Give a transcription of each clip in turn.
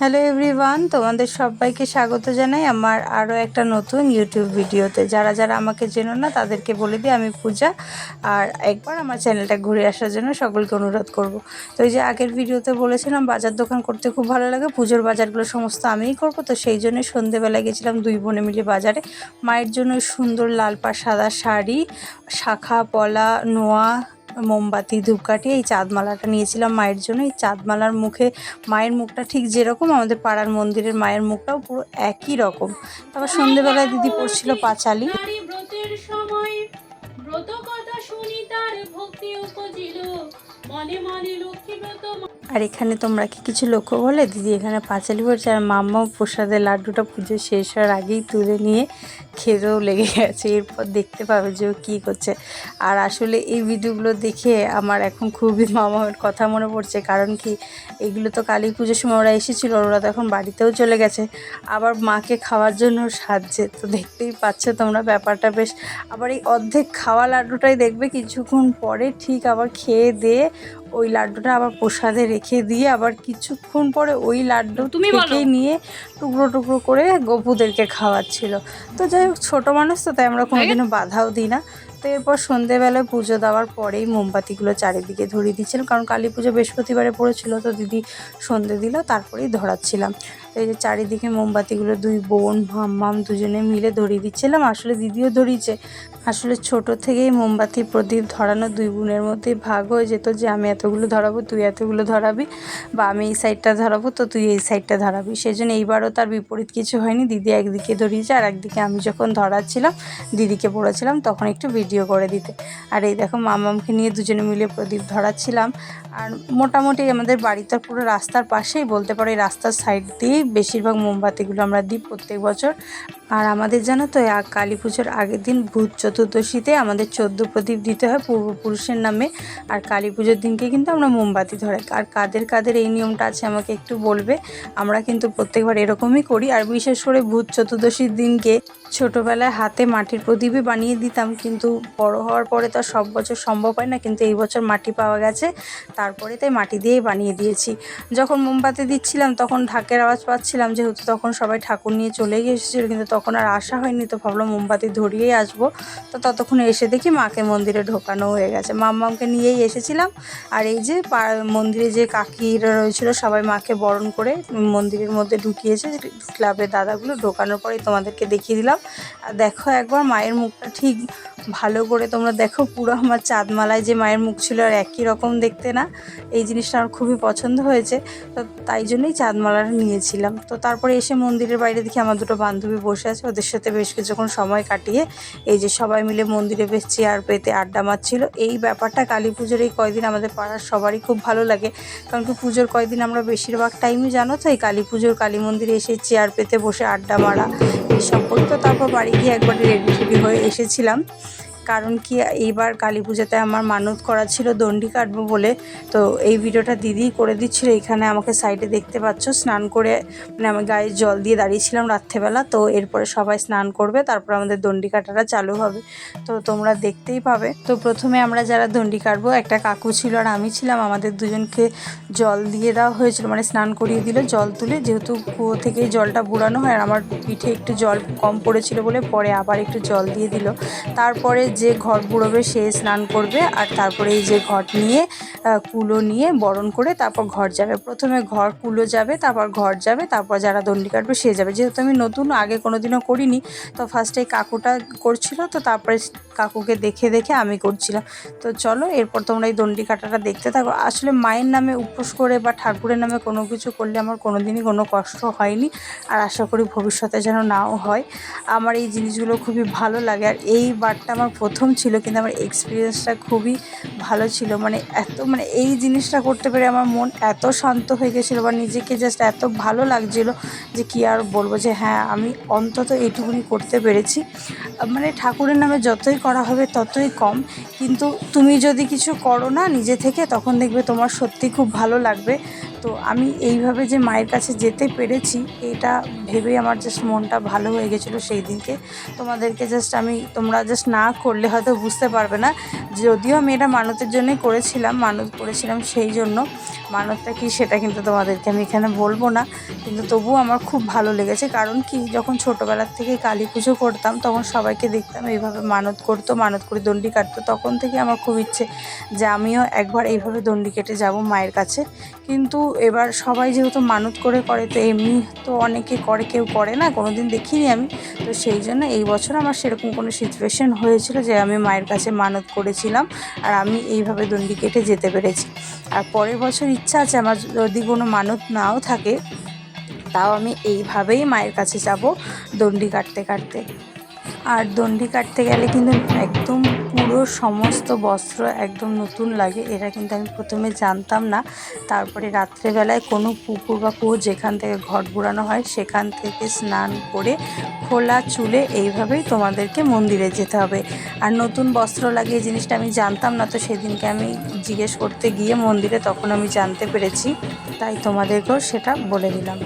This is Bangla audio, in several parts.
হ্যালো এভরিওয়ান তোমাদের সবাইকে স্বাগত জানাই আমার আরও একটা নতুন ইউটিউব ভিডিওতে। যারা যারা আমাকে চেনো না, তাদেরকে বলে দিই আমি পূজা। আর একবার আমার চ্যানেলটা ঘুরে আসার জন্য সকলকে অনুরোধ করব। তো এই যে আগের ভিডিওতে বলেছিলাম, বাজার দোকান করতে খুব ভালো লাগে। পুজোর বাজারগুলো সমস্ত আমিই করব। তো সেই জন্যই সন্ধেবেলা গেছিলাম দুই বোনে মিলে বাজারে। মায়ের জন্য সুন্দর লাল পা, সাদা শাড়ি, শাখা, পলা, নোয়া মোমবাতি, ধূপকাঠি, এই চাঁদমালাটা নিয়েছিলাম মায়ের জন্য। এই চাঁদমালার মুখে মায়ের মুখটা ঠিক যেরকম, আমাদের পাড়ার মন্দিরের মায়ের মুখটাও পুরো একই রকম। তারপর সন্ধেবেলায় দিদি পড়ছিল পাঁচালি। ব্রত কথা শুনি তার ভক্তি উপজিল। মনে মনে লক্ষ্মী ব্রত আর এখানে তোমরা কি কিছু লক্ষ্য করলে? দিদি এখানে পাঁচালি পড়ছে আর মাম্মাও প্রসাদের লাড্ডুটা পুজো শেষ হওয়ার আগেই তুলে নিয়ে খেতেও লেগে গেছে। এরপর দেখতে পাবে যে ও কী করছে। আর আসলে এই ভিডিওগুলো দেখে আমার এখন খুবই মামার কথা মনে পড়ছে। কারণ কি, এগুলো তো কালী পুজোর সময় ওরা এসেছিল ওরা তো এখন বাড়িতেও চলে গেছে। আবার মাকে খাওয়ার জন্য সাজছে। তো দেখতেই পাচ্ছ তোমরা ব্যাপারটা বেশ। আবার এই অর্ধেক খাওয়া লাড্ডুটাই দেখবে কিছুক্ষণ পরে, ঠিক আবার খেয়ে দিয়ে ওই লাড্ডুটা আবার প্রসাদে রেখে দিয়ে আবার কিছুক্ষণ পরে ওই লাড্ডু তুমি। নিয়ে টুকরো টুকরো করে গপুদেরকে খাওয়াচ্ছিল। তো যাই হোক ছোটো মানুষ তো তাই আমরা কোনোদিনও বাধাও দিই না। তো এরপর সন্ধেবেলায় পুজো দেওয়ার পরেই মোমবাতিগুলো চারিদিকে ধরিয়ে দিচ্ছিলাম কারণ কালী পুজো বৃহস্পতিবারে পড়েছিল তো দিদি সন্ধে দিল তারপরেই ধরাচ্ছিলাম। এই যে চারিদিকে মোমবাতিগুলো দুই বোন মাম্মাম দুজনে মিলে ধরিয়ে দিচ্ছিলাম। আসলে দিদিও ধরিয়েছে। আসলে ছোট থেকেই মোমবাতি প্রদীপ ধরানো দুই বোনের মধ্যে ভাগ হয়ে যেত যে, আমি এতগুলো ধরাবো, তুই এতগুলো ধরাবি বা আমি এই সাইডটা ধরাবো, তো তুই এই সাইডটা ধরাবি। সেই জন্য এইবারও তার বিপরীত কিছু হয়নি। দিদি একদিকে ধরিয়েছে আর একদিকে আমি যখন ধরাচ্ছিলাম, দিদিকে পড়েছিলাম তখন একটু ভিডিও করে দিতে। আর এই দেখো, মামামকে নিয়ে দুজনে মিলে প্রদীপ ধরাচ্ছিলাম। আর মোটামুটি আমাদের বাড়িটা পুরো রাস্তার পাশেই, বলতে পারো এই রাস্তার সাইড দিয়েই বেশিরভাগ মোমবাতিগুলো আমরা দিই প্রত্যেক বছর। আর আমাদের জানো তো কালী পুজোর আগের দিন ভূত চতুর্দশীতে আমাদের চোদ্দ প্রদীপ দিতে হয় পূর্বপুরুষের নামে। আর কালী পুজোর দিনকে কিন্তু আমরা মোমবাতি ধরাই। আর কাদের কাদের এই নিয়মটা আছে আমাকে একটু বলবে? আমরা কিন্তু প্রত্যেকবার এরকমই করি। আর বিশেষ করে ভূত চতুর্দশীর দিনকে ছোটোবেলায় হাতে মাটির প্রদীপই বানিয়ে দিতাম, কিন্তু বড় হওয়ার পরে তো সব বছর সম্ভব হয় না, কিন্তু এই বছর মাটি পাওয়া গেছে। তারপরে তাই মাটি দিয়েই বানিয়ে দিয়েছি। যখন মোমবাতি দিচ্ছিলাম, তখন ঢাকের আওয়াজ পাচ্ছিলাম, যেহেতু তখন সবাই ঠাকুর নিয়ে চলে এসেছিল, কিন্তু তখন আর আসা হয়নি, তো ভাবলাম মোমবাতি ধরিয়েই আসব। তো ততক্ষণে এসে দেখি মাকে মন্দিরে ঢোকানো হয়ে গেছে। মাম্মামকে নিয়েই এসেছিলাম, আর এই যে মন্দিরে যে কাকিরা রয়েছিল, সবাই মাকে বরণ করে মন্দিরের মধ্যে ঢুকিয়েছে ক্লাবের দাদাগুলো ঢোকানোর পরেই তোমাদেরকে দেখিয়ে দিলাম। আর দেখো একবার মায়ের মুখটা ঠিক ভালো করে তোমরা দেখো, পুরো আমার চাঁদমালায় যে মায়ের মুখ ছিল আর একই রকম দেখতে না। এই জিনিসটা আমার খুবই পছন্দ হয়েছে, তো তাই জন্যই চাঁদমালাটা নিয়েছিলাম। তো তারপরে এসে মন্দিরের বাইরে দেখি আমার দুটো বান্ধবী বসে আছে, ওদের সাথে বেশ কিছুক্ষণ সময় কাটিয়ে এই যে সবাই মিলে মন্দিরে বেশ চেয়ার পেতে আড্ডা মারছিল। এই ব্যাপারটা কালী পুজোর এই কয়দিন আমাদের পাড়ার সবারই খুব ভালো লাগে, কারণ কি পুজোর কয়দিন আমরা বেশিরভাগ টাইমই জানো তো, এই কালী পুজোর কালী মন্দিরে এসে চেয়ার পেতে বসে আড্ডা মারা করি তো তারপর বাড়ি গিয়ে একবার রেডি টেডি হয়ে এসেছিলাম। কারণ কি, এইবার কালী পুজোতে আমার মানত করা ছিল, দণ্ডি কাটবো বলে। তো এই ভিডিওটা দিদি করে দিচ্ছিল, এখানে আমাকে সাইডে দেখতে পাচ্ছ, স্নান করে মানে আমি গায়ে জল দিয়ে দাঁড়িয়েছিলাম রাত্রেবেলা। তো এরপরে সবাই স্নান করবে, তারপর আমাদের দণ্ডি কাটাটা চালু হবে। তো তোমরা দেখতেই পাবে। তো প্রথমে আমরা যারা দণ্ডি কাটবো, একটা কাকু ছিল আর আমি ছিলাম। আমাদের দুজনকে জল দিয়ে দেওয়া হয়েছিল মানে স্নান করিয়ে দিল জল তুলে। যেহেতু কুয়ো থেকে জলটা বুড়ানো হয়, আর আমার পিঠে একটু জল কম পড়েছিল বলে পরে আবার একটু জল দিয়ে দিল। তারপরে যে ঘট বুড়োবে সে স্নান করবে আর তারপরে এই যে ঘট নিয়ে কুলো নিয়ে বরণ করে তারপর ঘর যাবে। প্রথমে ঘর কুলো যাবে, তারপর ঘর যাবে, তারপর যারা দণ্ডি কাটবে সে যাবে। যেহেতু আমি নতুন, আগে কোনোদিনও করিনি, তো ফার্স্টে কাকুটা করছিল, তো তারপরে কাকুকে দেখে দেখে আমি করছিলাম। তো চলো, এরপর তোমরা এই দণ্ডি কাটাটা দেখতে থাকো। আসলে মায়ের নামে উপোস করে বা ঠাকুরের নামে কোনো কিছু করলে আমার কোনোদিনই কোনো কষ্ট হয়নি আর আশা করি ভবিষ্যতে যেন নাও হয়। আমার এই জিনিসগুলো খুবই ভালো লাগে আর এই বারটা আমার প্রথম ছিল, কিন্তু আমার এক্সপিরিয়েন্সটা খুবই ভালো ছিল। মানে এত মানে এই জিনিসটা করতে পেরে আমার মন এত শান্ত হয়ে গেছিল বা নিজেকে জাস্ট এত ভালো লাগছিল যে কি আর বলব যে হ্যাঁ আমি অন্তত এইটুকুনি করতে পেরেছি। মানে ঠাকুরের নামে যতই করা হবে ততই কম, কিন্তু তুমি যদি কিছু করো না নিজে থেকে, তখন দেখবে তোমার সত্যি খুব ভালো লাগবে। তো আমি এইভাবে যে মায়ের কাছে যেতে পেরেছি, এটা ভেবেই আমার জাস্ট মনটা ভালো হয়ে গেছিল সেই দিনকে। তোমাদেরকে জাস্ট আমি, তোমরা জাস্ট না করলে হয়তো বুঝতে পারবে না। যদিও আমি এটা মানতের জন্যই করেছিলাম, মানত করেছিলাম সেই জন্য। মানতটা কি সেটা কিন্তু তোমাদেরকে আমি এখানে বলব না। কিন্তু তবুও আমার খুব ভালো লেগেছে। কারণ কি, যখন ছোটোবেলার থেকে কালী পুজো করতাম, তখন সবাইকে দেখতাম এইভাবে মানত করতো, মানত করে দণ্ডি কাটতো। তখন থেকে আমার খুব ইচ্ছে যে আমিও একবার এইভাবে দণ্ডি কেটে যাব মায়ের কাছে। কিন্তু এবার সবাই যেহেতু মানত করে করে, তো এমনি তো অনেকে করে, কেউ করে না কোনো দিন দেখিনি আমি। তো সেই জন্য এই বছর আমার সেরকম কোনো সিচুয়েশন হয়েছিল যে আমি মায়ের কাছে মানত করেছিলাম আর আমি এইভাবে দণ্ডি কেটে যেতে পেরেছি। আর পরের বছর ইচ্ছা আছে আমার যদি কোনো মানত নাও থাকে, তাও আমি এইভাবেই মায়ের কাছে যাব দণ্ডি কাটতে কাটতে। আর দণ্ডি কাটতে গেলে কিন্তু একদম পুরো সমস্ত বস্ত্র একদম নতুন লাগে, এটা কিন্তু আমি প্রথমে জানতাম না। তারপরে রাত্রেবেলায় কোনো পুকুর বা কুয়ো যেখান থেকে ঘট বুড়ানো হয়, সেখান থেকে স্নান করে খোলা চুলে এইভাবেই তোমাদেরকে মন্দিরে যেতে হবে। আর নতুন বস্ত্র লাগে এই জিনিসটা আমি জানতাম না, তো সেদিনকে আমি জিজ্ঞেস করতে গিয়ে মন্দিরে তখন আমি জানতে পেরেছি, তাই তোমাদেরকেও সেটা বলে দিলাম।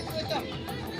よいしょ。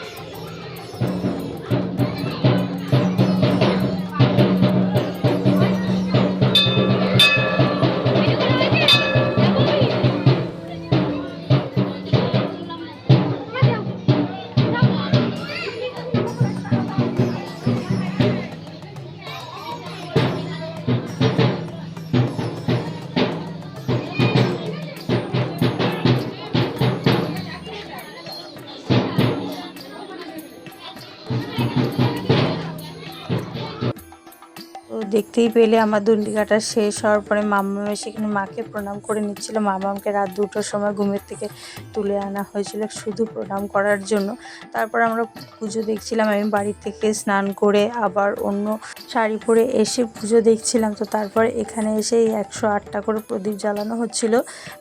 দেখতেই পেলে আমার দুন্ডিকাটা শেষ হওয়ার পরে মাম্মা সেখানে মাকে প্রণাম করে নিচ্ছিল। মামামকে রাত দুটোর সময় ঘুমের থেকে তুলে আনা হয়েছিল শুধু প্রণাম করার জন্য। তারপর আমরা পুজো দেখছিলাম, আমি বাড়ি থেকে স্নান করে আবার অন্য শাড়ি পরে এসে পুজো দেখছিলাম। তো তারপর এখানে এসে এই একশো আটটা করে প্রদীপ জ্বালানো হচ্ছিল।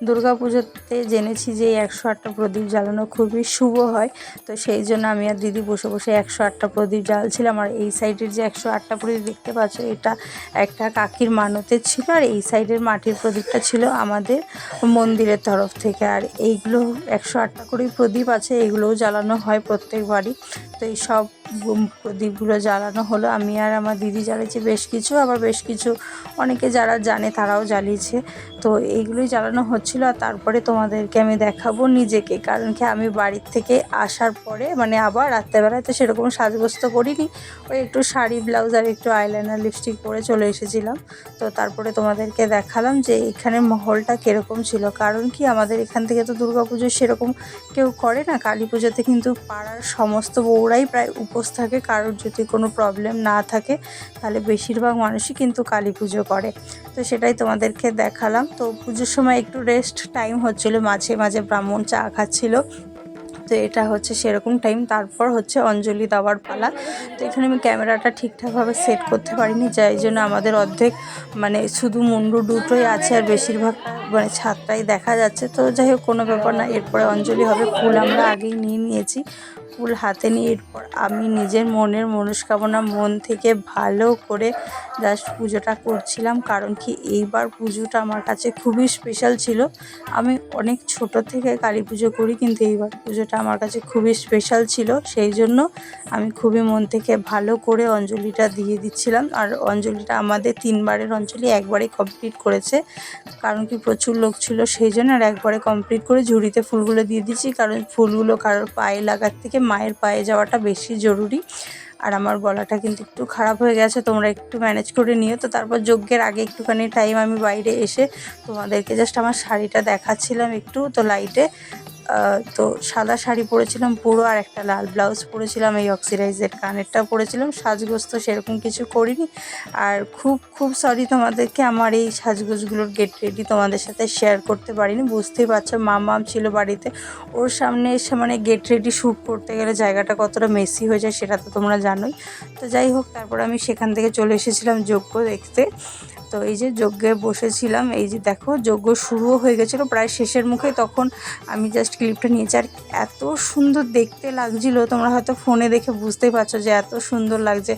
দুর্গা পুজোতে জেনেছি যে এই একশো আটটা প্রদীপ জ্বালানো খুবই শুভ হয়। তো সেই জন্য আমি আর দিদি বসে বসে একশো আটটা প্রদীপ জ্বালছিলাম। আর এই সাইডের যে একশো আটটা প্রদীপ দেখতে পাচ্ছ, এটা একটা কাকির মানতের ছিল আর এই সাইডের মাটির প্রদীপটা ছিল আমাদের মন্দিরের তরফ থেকে। আর এইগুলো একশো আটটা করে প্রদীপ আছে এইগুলোও জ্বালানো হয় প্রত্যেক বাড়ি তো এই সব প্রদীপগুলো জ্বালানো হলো। আমি আর আমার দিদি জ্বালিয়েছি বেশ কিছু, আবার বেশ কিছু অনেকে যারা জানে তারাও জ্বালিয়েছে। তো এইগুলোই জ্বালানো হচ্ছিল আর তারপরে তোমাদেরকে আমি দেখাবো নিজেকে। কারণ কি আমি বাড়ির থেকে আসার পরে মানে আবার রাত্রেবেলায় তো সেরকম সাজগোজ তো করিনি, ওই একটু শাড়ি, ব্লাউজ আর একটু আইলাইনার লিপস্টিক পরে চলে এসেছিলাম। তো তারপরে তোমাদেরকে দেখালাম যে এখানে মহলটা কীরকম ছিল। কারণ কি আমাদের এখান থেকে তো দুর্গাপুজো সেরকম কেউ করে না, কালী পুজোতে কিন্তু পাড়ার সমস্ত বউরাই প্রায় উপোস থাকে, কারোর যদি কোনো প্রবলেম না থাকে, তাহলে বেশিরভাগ মানুষই কিন্তু কালী পুজো করে। তো সেটাই তোমাদেরকে দেখালাম। তো পুজোর সময় একটু রেস্ট টাইম হচ্ছিল মাঝে মাঝে ব্রাহ্মণ চা খাচ্ছিল। তো এটা হচ্ছে সেরকম টাইম তারপর হচ্ছে অঞ্জলি দেওয়ার পালা। তো এখানে আমি ক্যামেরাটা ঠিকঠাকভাবে সেট করতে পারিনি, যাই জন্য আমাদের অর্ধেক মানে শুধু মুন্ডু দুটোই আছে আর বেশিরভাগ মানে ছাদটাই দেখা যাচ্ছে। তো যাই হোক, কোনো ব্যাপার না, এরপরে অঞ্জলি হবে। ফুল আমরা আগেই নিয়ে নিয়েছি। ফুল হাতে নিয়ে এরপর আমি নিজের মনের মনস্কামনা মন থেকে ভালো করে জাস্ট পুজোটা করছিলাম। কারণ কি, এইবার পুজোটা আমার কাছে খুবই স্পেশাল ছিল। আমি অনেক ছোট থেকে কালী পুজো করি, কিন্তু এইবার পুজোটা আমার কাছে খুবই স্পেশাল ছিল, সেই জন্য আমি খুবই মন থেকে ভালো করে অঞ্জলিটা দিয়ে দিচ্ছিলাম। আর অঞ্জলিটা আমাদের তিনবারের অঞ্জলি একবারে কমপ্লিট করেছে, কারণ কি প্রচুর লোক ছিল সেই জন্য আর একবারে কমপ্লিট করে ঝুড়িতে ফুলগুলো দিয়ে দিচ্ছি কারণ ফুলগুলো কারোর পায়ে লাগার থেকে মায়ের পায়ে যাওয়াটা বেশি জরুরি। আর আমার গলাটা কিন্তু একটু খারাপ হয়ে গেছে, তোমরা একটু ম্যানেজ করে নিও। তো তারপর যজ্ঞের আগে একটুখানি টাইম আমি বাইরে এসে তোমাদেরকে জাস্ট আমার শাড়িটা দেখাচ্ছিলাম একটু, তো লাইটে তো সাদা শাড়ি পরেছিলাম, পুরো আর একটা লাল ব্লাউজ পরেছিলাম, এই অক্সিডাইজের কানেরটা পরেছিলাম সাজগোজ তো সেরকম কিছু করিনি। আর খুব খুব সরি তোমাদেরকে, আমার এই সাজগোজগুলোর গেট রেডি তোমাদের সাথে শেয়ার করতে পারিনি, বুঝতেই পারছ মামাম ছিল বাড়িতে, ওর সামনে এসে মানে গেট রেডি শ্যুট করতে গেলে জায়গাটা কতটা মেসি হয়ে যায় সেটা তো তোমরা জানোই। তো যাই হোক, তারপর আমি সেখান থেকে চলে এসেছিলাম যোগ্য দেখতে। তো এই যে যজ্ঞে বসেছিলাম, এই যে দেখো যজ্ঞ শুরুও হয়ে গেছিল, প্রায় শেষের মুখে তখন আমি জাস্ট ক্লিপটা নিয়েছি। আর এত সুন্দর দেখতে লাগছিল, তোমরা হয়তো ফোনে দেখে বুঝতেই পারছ যে এত সুন্দর লাগছে।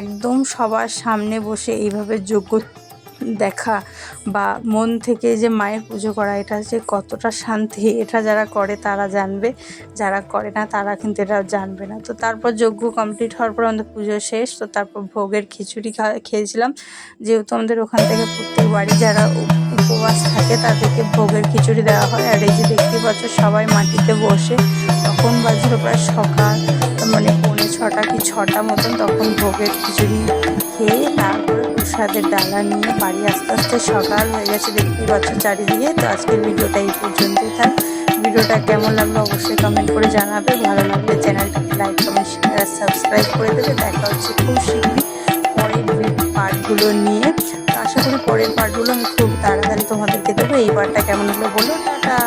একদম সবার সামনে বসে এইভাবে যজ্ঞ দেখা বা মন থেকে যে মায়ের পুজো করা, এটা যে কতটা শান্তি, এটা যারা করে তারা জানবে। যারা করে না, তারা কিন্তু এটা জানবে না। তো তারপর যজ্ঞ কমপ্লিট হওয়ার পর আমাদের পুজো শেষ। তো তারপর ভোগের খিচুড়ি খেয়েছিলাম। যেহেতু আমাদের ওখান থেকে প্রত্যেক বাড়ি যারা উপবাস থাকে, তাদেরকে ভোগের খিচুড়ি দেওয়া হয়। আর এই যে দেখতে পাচ্ছ, সবাই মাটিতে বসে। তখন বাজছিল প্রায় সকাল মানে পৌনে ছটা কি ছটা মতন তখন ভোগের খিচুড়ি খেয়ে তারপরে প্রসাদের ডালা নিয়ে বাড়ি আস্তে আস্তে সকাল হয়ে গেছে, দেখতেই পাচ্ছ চারিদিকে। তো আজকের ভিডিওটা এই পর্যন্তই থাক। ভিডিওটা কেমন লাগল অবশ্যই কমেন্ট করে জানাবে। ভালো লাগলে চ্যানেলটাকে লাইক কমেন্ট শেয়ার আর সাবস্ক্রাইব করে দেবে। দেখা হচ্ছে খুব শীঘ্রই পরের পার্টগুলো নিয়ে। আশা করি পরের পার্টগুলো আমি খুব তাড়াতাড়ি তোমাদেরকে দেবো। এই পার্টটা কেমন হলো বলো। টাটা।